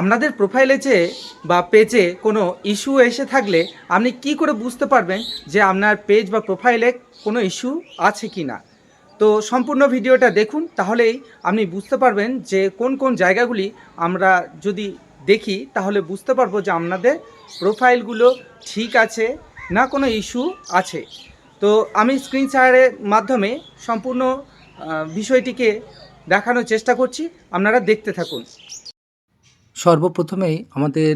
আপনাদের প্রোফাইলে যে বা পেজে কোনো ইস্যু এসে থাকলে আপনি কি করে বুঝতে পারবেন যে আপনার পেজ বা প্রোফাইলে কোনো ইস্যু আছে কি না? তো সম্পূর্ণ ভিডিওটা দেখুন, তাহলেই আপনি বুঝতে পারবেন যে কোন কোন জায়গাগুলি আমরা যদি দেখি, তাহলে বুঝতে পারব যে আপনাদের প্রোফাইলগুলো ঠিক আছে না কোনো ইস্যু আছে। তো আমি স্ক্রিন শেয়ারের মাধ্যমে সম্পূর্ণ বিষয়টিকে দেখানোর চেষ্টা করছি, আপনারা দেখতে থাকুন। সর্বপ্রথমেই আমাদের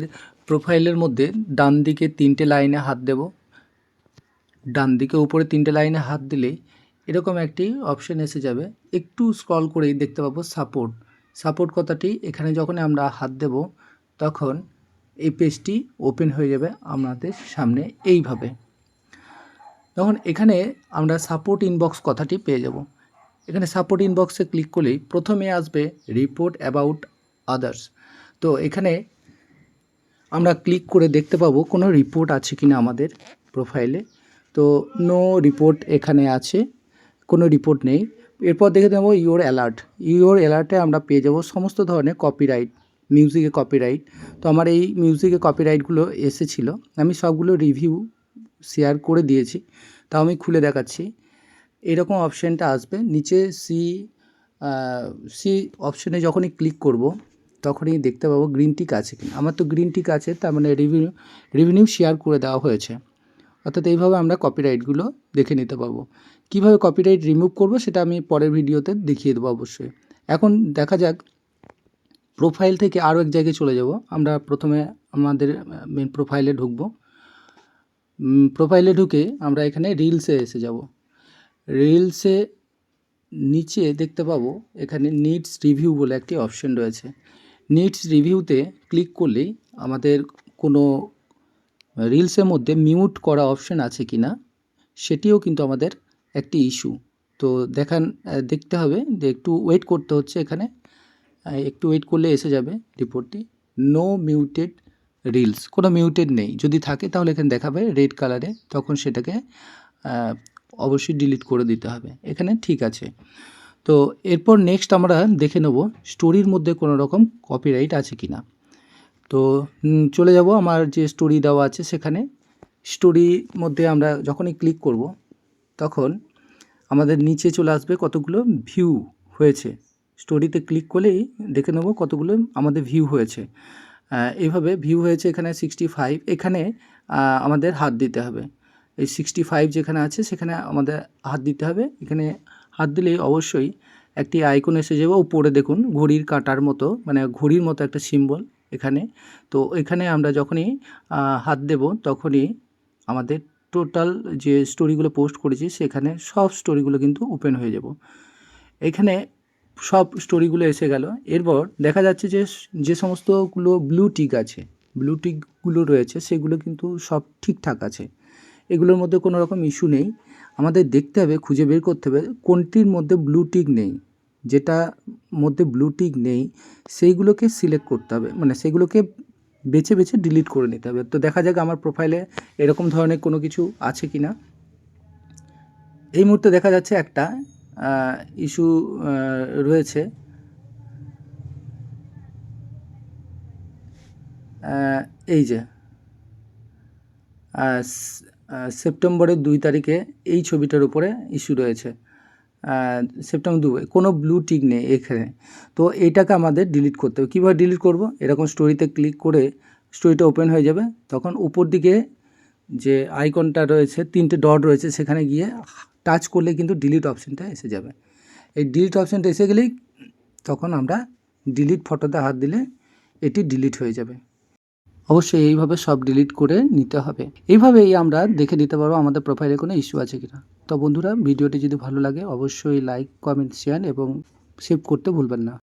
প্রোফাইলের মধ্যে ডান দিকে তিনটে লাইনে হাত দেব। ডান দিকে উপরে তিনটে লাইনে হাত দিলেই এরকম একটি অপশন এসে যাবে। একটু স্ক্রল করেই দেখতে পাবো সাপোর্ট। সাপোর্ট কথাটি এখানে যখন আমরা হাত দেব, তখন এই পেজটি ওপেন হয়ে যাবে আমাদের সামনে এইভাবে। তখন এখানে আমরা সাপোর্ট ইনবক্স কথাটি পেয়ে যাব। এখানে সাপোর্ট ইনবক্সে ক্লিক করলেই প্রথমে আসবে রিপোর্ট অ্যাবাউট আদার্স। তো এখানে আমরা ক্লিক করে দেখতে পাবো কোনো রিপোর্ট আছে কি না আমাদের প্রোফাইলে তো নো রিপোর্ট এখানে আছে, কোনো রিপোর্ট নেই। এরপর দেখে নেব ইওর অ্যালার্ট ইওর অ্যালার্টে আমরা পেয়ে যাব সমস্ত ধরনের কপিরাইট মিউজিকে কপিরাইট তো আমার এই মিউজিকে কপিরাইটগুলো এসেছিল, আমি সবগুলো রিভিউ শেয়ার করে দিয়েছি, তাও আমি খুলে দেখাচ্ছি। এরকম অপশানটা আসবে, নিচে সি সি অপশানে যখনই ক্লিক করব তখনই দেখতে পাবো গ্রিন টিক আছে কিনা। আমার তো গ্রিন টিক আছে তার মানে রিভিনিউ শেয়ার করে দেওয়া হয়েছে। অর্থাৎ এইভাবে আমরা কপিরাইটগুলো দেখে নিতে পারব। কীভাবে কপিরাইট রিমুভ করব সেটা আমি পরের ভিডিওতে দেখিয়ে দেবো অবশ্যই। এখন দেখা যাক প্রোফাইল থেকে আরও এক জায়গায় চলে যাব। আমরা প্রথমে আমাদের মেন প্রোফাইলে ঢুকবো। প্রোফাইলে ঢুকে আমরা এখানে রিলসে এসে যাব। রিলসে নিচে দেখতে পাবো, এখানে নিডস রিভিউ বলে একটি অপশন রয়েছে। নিডস রিভিউতে ক্লিক করলেই আমাদের কোনো রিলসের মধ্যে মিউট করা অপশন আছে কি না সেটিও কিন্তু আমাদের একটি ইস্যু তো দেখান দেখতে হবে যে একটু ওয়েট করতে হচ্ছে এখানে। একটু ওয়েট করলে এসে যাবে রিপোর্টটি নো মিউটেড রিলস কোনো মিউটেড নেই। যদি থাকে তাহলে এখানে দেখাবে রেড কালারে তখন সেটাকে অবশ্যই ডিলিট করে দিতে হবে। এখানে ঠিক আছে। তো এরপর নেক্সট আমরা দেখে নেব স্টোরির মধ্যে কোনো রকম কপিরাইট আছে কি না তো চলে যাব আমার যে স্টোরি দেওয়া আছে সেখানে। স্টোরির মধ্যে আমরা যখনই ক্লিক করব, তখন আমাদের নিচে চলে আসবে কতগুলো ভিউ হয়েছে। স্টোরিতে ক্লিক করলেই দেখে নেব কতগুলো আমাদের ভিউ হয়েছে। এইভাবে ভিউ হয়েছে এখানে সিক্সটি ফাইভ এখানে আমাদের হাত দিতে হবে। এই সিক্সটি ফাইভ যেখানে আছে সেখানে আমাদের হাত দিতে হবে। এখানে হাত দিলেই অবশ্যই একটি আইকন এসে যাবে। উপরে দেখুন, ঘড়ির কাঁটার মতো মানে ঘড়ির মতো একটা সিম্বল এখানে। তো এখানে আমরা যখনই হাত দেব, তখনই আমাদের টোটাল যে স্টোরিগুলো পোস্ট করেছি, সেখানে সব স্টোরিগুলো কিন্তু ওপেন হয়ে যাব। এখানে সব স্টোরিগুলো এসে গেল। এরপর দেখা যাচ্ছে যে যে সমস্তগুলো ব্লু টিক আছে ব্লু টিকগুলো রয়েছে, সেগুলো কিন্তু সব ঠিকঠাক আছে। এগুলোর মধ্যে কোনো রকম ইস্যু নেই। আমাদের দেখতে হবে, খুঁজে বের করতে হবে কোনটির মধ্যে ব্লু টিক নেই। যেটা মধ্যে ব্লু টিক নেই, সেইগুলোকে সিলেক্ট করতে হবে। মানে সেগুলোকে বেছে বেছে ডিলিট করে নিতে হবে। তো দেখা যাক আমার প্রোফাইলে এরকম ধরনের কোনো কিছু আছে কি না এই মুহূর্তে দেখা যাচ্ছে একটা ইস্যু রয়েছে। এই যে সেপ্টেম্বরের দুই তারিখে এই ছবিটার উপরে ইস্যু রয়েছে। সেপ্টেম্বর দু কোনো ব্লু টিক নেই এখানে। তো এইটাকে আমাদের ডিলিট করতে হবে। কীভাবে ডিলিট করব? এরকম স্টোরিতে ক্লিক করে স্টোরিটা ওপেন হয়ে যাবে। তখন উপর দিকে যে আইকনটা রয়েছে, তিনটে ডট রয়েছে, সেখানে গিয়ে টাচ করলে কিন্তু ডিলিট অপশানটা এসে যাবে। এই ডিলিট অপশানটা এসে গেলেই তখন আমরা ডিলিট ফটোতে হাত দিলে এটি ডিলিট হয়ে যাবে। অবশ্যই এইভাবে সব ডিলিট করে নিতে হবে। এইভাবেই আমরা দেখে নিতে পারব আমাদের প্রোফাইলে কোনো ইস্যু আছে কিনা। তো বন্ধুরা, ভিডিওটি যদি ভালো লাগে, অবশ্যই লাইক কমেন্ট শেয়ার এবং সেভ করতে ভুলবেন না।